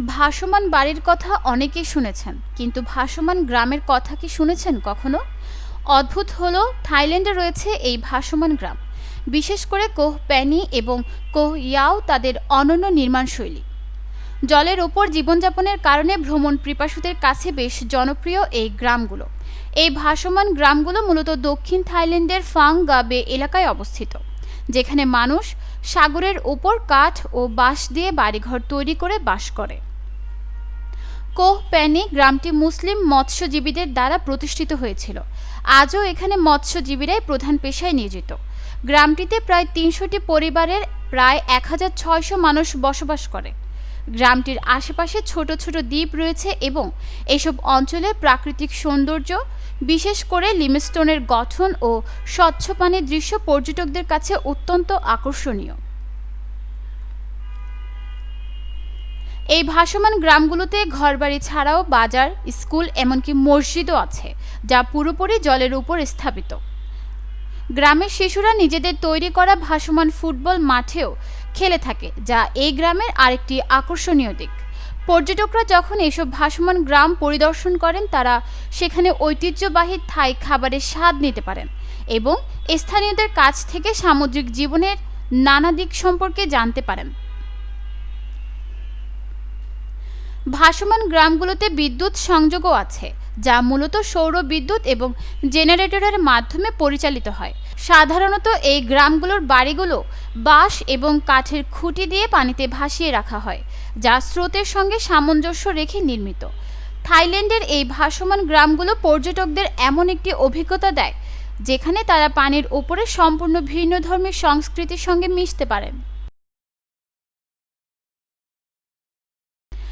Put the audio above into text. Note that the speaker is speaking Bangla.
ভাসমান বাড়ির কথা অনেকেই শুনেছেন, কিন্তু ভাসমান গ্রামের কথা কি শুনেছেন কখনো? অদ্ভুত হল, থাইল্যান্ডে রয়েছে এই ভাসমান গ্রাম। বিশেষ করে কোহ প্যানি এবং কোহ ইয়াও তাদের অনন্য নির্মাণশৈলী। জলের ওপর জীবনযাপনের কারণে ভ্রমণ পিপাসুদের কাছে বেশ জনপ্রিয় এই গ্রামগুলো। এই ভাসমান গ্রামগুলো মূলত দক্ষিণ থাইল্যান্ডের ফাং গাবে এলাকায় অবস্থিত, যেখানে মানুষ সাগরের ওপর কাঠ ও বাঁশ দিয়ে বাড়িঘর তৈরি করে বাস করে। কোহ প্যানি গ্রামটি মুসলিম মৎস্যজীবীদের দ্বারা প্রতিষ্ঠিত হয়েছিল। আজও এখানে মৎস্যজীবীরাই প্রধান পেশায় নিয়োজিত। গ্রামটিতে প্রায় তিনশোটি পরিবারের প্রায় এক হাজার ছয়শো মানুষ বসবাস করে। গ্রামটির আশেপাশে ছোট ছোট দ্বীপ রয়েছে এবং এসব অঞ্চলের প্রাকৃতিক সৌন্দর্য, বিশেষ করে লিমস্টোনের গঠন ও স্বচ্ছ পানির দৃশ্য পর্যটকদের কাছে অত্যন্ত আকর্ষণীয়। এই ভাসমান গ্রামগুলোতে ঘরবাড়ি ছাড়াও বাজার, স্কুল, এমনকি মসজিদও আছে, যা পুরোপুরি জলের উপর স্থাপিত। গ্রামের শিশুরা নিজেদের তৈরি করা ভাসমান ফুটবল মাঠেও খেলে থাকে, যা এই গ্রামের আরেকটি আকর্ষণীয় দিক। পর্যটকরা যখন এসব ভাসমান গ্রাম পরিদর্শন করেন, তারা সেখানে ঐতিহ্যবাহী থাই খাবারের স্বাদ নিতে পারেন এবং স্থানীয়দের কাছ থেকে সামুদ্রিক জীবনের নানা দিক সম্পর্কে জানতে পারেন। ভাসমান গ্রামগুলোতে বিদ্যুৎ সংযোগও আছে, যা মূলত সৌর বিদ্যুৎ এবং জেনারেটরের মাধ্যমে পরিচালিত হয়। সাধারণত এই গ্রামগুলোর বাড়িগুলো বাঁশ এবং কাঠের খুঁটি দিয়ে পানিতে ভাসিয়ে রাখা হয়, যা স্রোতের সঙ্গে সামঞ্জস্য রেখে নির্মিত। থাইল্যান্ডের এই ভাসমান গ্রামগুলো পর্যটকদের এমন একটি অভিজ্ঞতা দেয়, যেখানে তারা পানির ওপরে সম্পূর্ণ ভিন্ন ধর্মের সংস্কৃতির সঙ্গে মিশতে পারেন।